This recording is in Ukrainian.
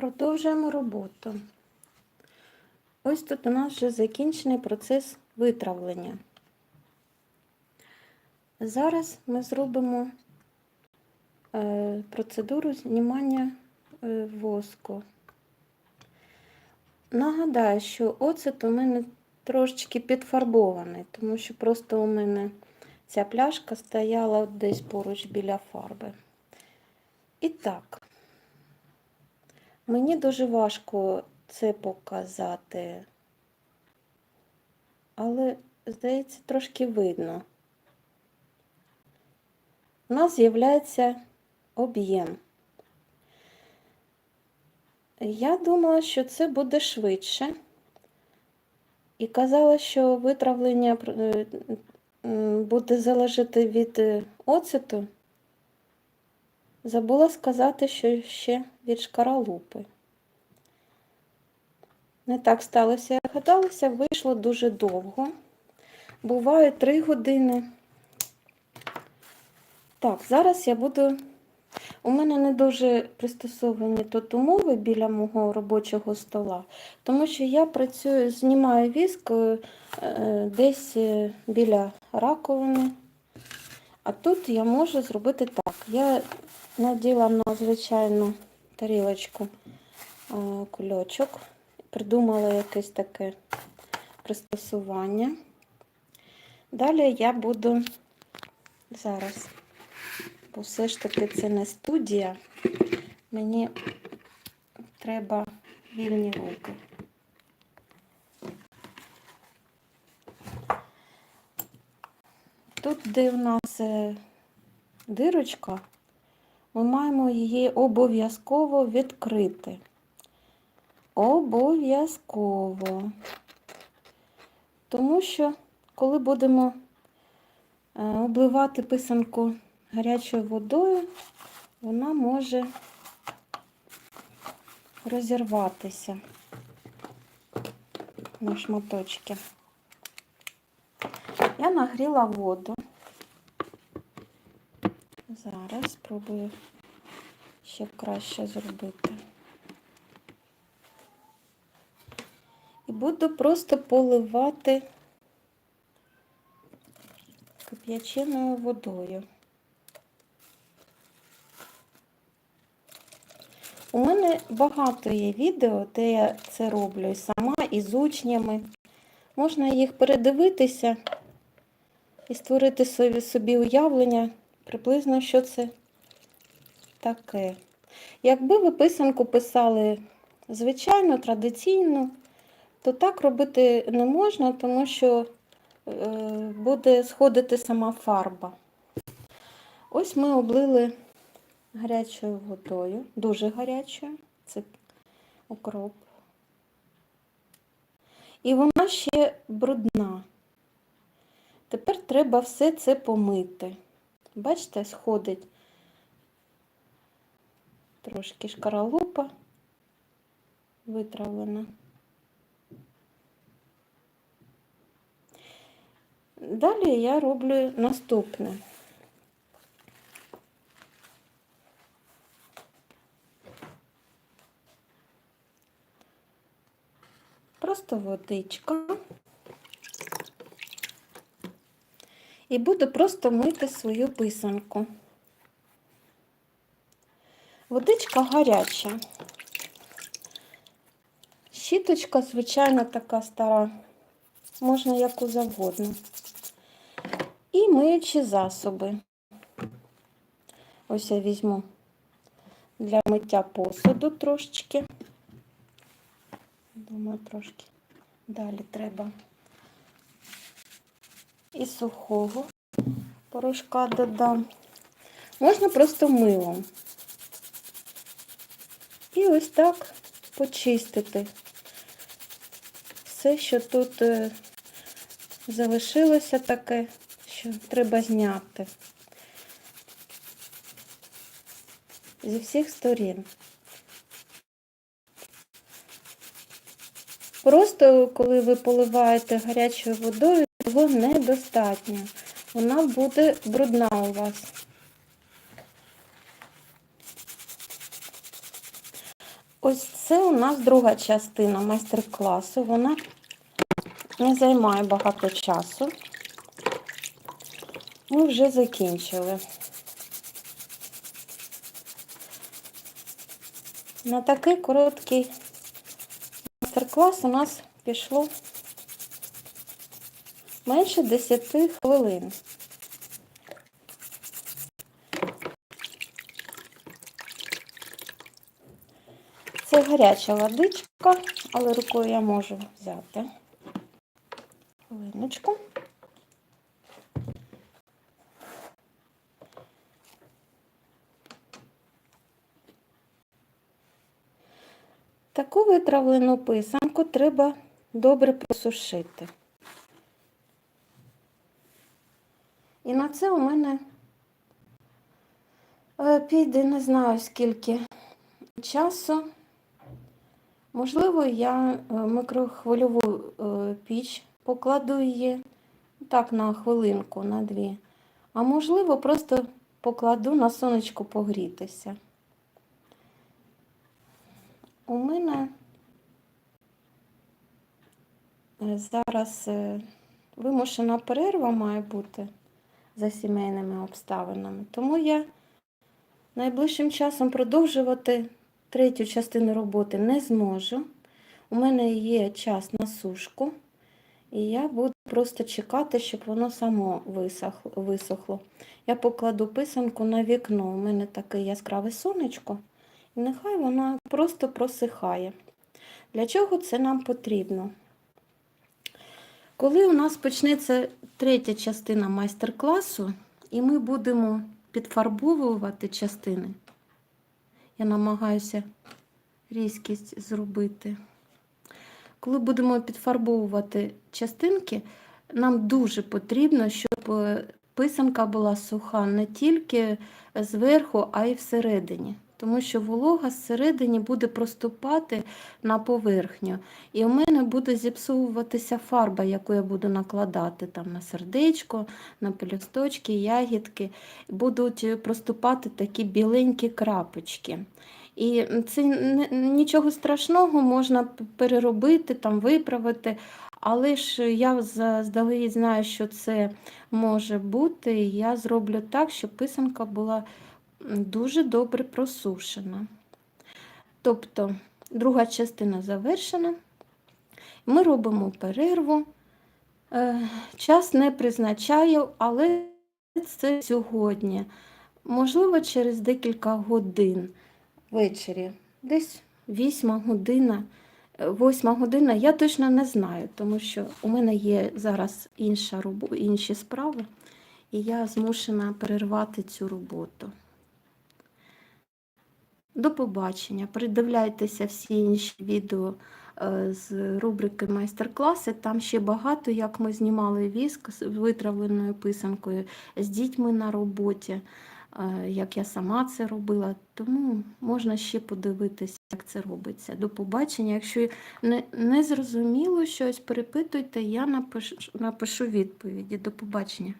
Продовжуємо роботу. Ось тут у нас вже закінчений процес витравлення. Зараз ми зробимо е, процедуру знімання е, воску. Нагадаю, що оцет у мене трошечки підфарбований, тому що просто у мене ця пляшка стояла десь поруч біля фарби. І так, мені дуже важко це показати, але, здається, трошки видно. У нас з'являється об'єм. Я думала, що це буде швидше. І казала, що витравлення е, буде залежати від е, оцету. Забула сказати, що ще від шкаралупи. Не так сталося, як гадалося, вийшло дуже довго. Буває 3 години. Так, зараз я буду. У мене не дуже пристосовані тут умови біля мого робочого стола, тому що я працюю, знімаю віск е, е, десь е, біля раковини. А тут я можу зробити так. Я наділа на звичайну тарілочку кульочок, придумала якесь таке пристосування. Далі я буду зараз, бо все ж таки це не студія, мені треба вільні руки. Тут, де в нас е, дирочка, ми маємо її обов'язково відкрити. Обов'язково. Тому що, коли будемо е, обливати писанку гарячою водою, вона може розірватися на шматочки. Я нагріла воду. Зараз спробую ще краще зробити. І буду просто поливати кип'яченою водою. У мене багато є відео, де я це роблю і сама, і з учнями. Можна їх передивитися і створити собі, уявлення, приблизно, що це таке. Якби ви писанку писали звичайно, традиційно, то так робити не можна, тому що е, буде сходити сама фарба. Ось ми облили гарячою водою, дуже гарячою, це укроп. І вона ще брудна. Тепер треба все це помити. Бачите, сходить трошки шкаралупа витравлена. Далі я роблю наступне. Просто водичка. І буду просто мити свою писанку. Водичка гаряча. Щіточка, звичайно, така стара, можна яку завгодно. І миючі засоби. Ось я візьму для миття посуду трошечки. Думаю, трошки далі треба і сухого порошка додам. Можна просто милом. І ось так почистити все, що тут е, залишилося таке, що треба зняти зі всіх сторін. Просто коли ви поливаєте гарячою водою, цього недостатньо. Вона буде брудна у вас. Ось це у нас друга частина майстер-класу. Вона не займає багато часу. Ми вже закінчили. На такий короткий майстер-клас у нас пішло менше 10 хвилин. Це гаряча водичка, але рукою я можу взяти. Хвилиночку. Таку витравлену писанку треба добре просушити. І на це у мене е, піде не знаю скільки часу. Можливо, я е, микрохвильову е, піч покладу її так на хвилинку, на дві. А можливо, просто покладу на сонечку погрітися. У мене зараз вимушена перерва має бути за сімейними обставинами. Тому я найближчим часом продовжувати третю частину роботи не зможу. У мене є час на сушку, і я буду просто чекати, щоб воно само висохло. Я покладу писанку на вікно. У мене таке яскраве сонечко, і нехай вона просто просихає. Для чого це нам потрібно? Коли у нас почнеться третя частина майстер-класу, і ми будемо підфарбовувати частини, я намагаюся різкість зробити. Коли будемо підфарбовувати частинки, нам дуже потрібно, щоб е, писанка була суха не тільки зверху, а й всередині. Тому що волога зсередині буде проступати на поверхню. І у мене буде зіпсовуватися фарба, яку я буду накладати там на сердечко, на пелюсточки, ягідки. Будуть проступати такі біленькі крапочки. І це нічого страшного, можна переробити, там, виправити. Але ж я заздалегідь знаю, що це може бути, я зроблю так, щоб писанка була дуже добре просушена. Тобто, друга частина завершена. Ми робимо перерву. Е, час не призначаю, але це сьогодні. Можливо, через декілька годин ввечері. Десь 8 година. 8 година я точно не знаю, тому що у мене є зараз інша інші справи, і я змушена перервати цю роботу. До побачення. Передивляйтеся всі інші відео е, з рубрики майстер-класи. Там ще багато, як ми знімали віск з витравленою писанкою з дітьми на роботі, е, як я сама це робила. Тому можна ще подивитися, як це робиться. До побачення. Якщо не, не зрозуміло щось, перепитуйте, я напишу, напишу відповіді. До побачення.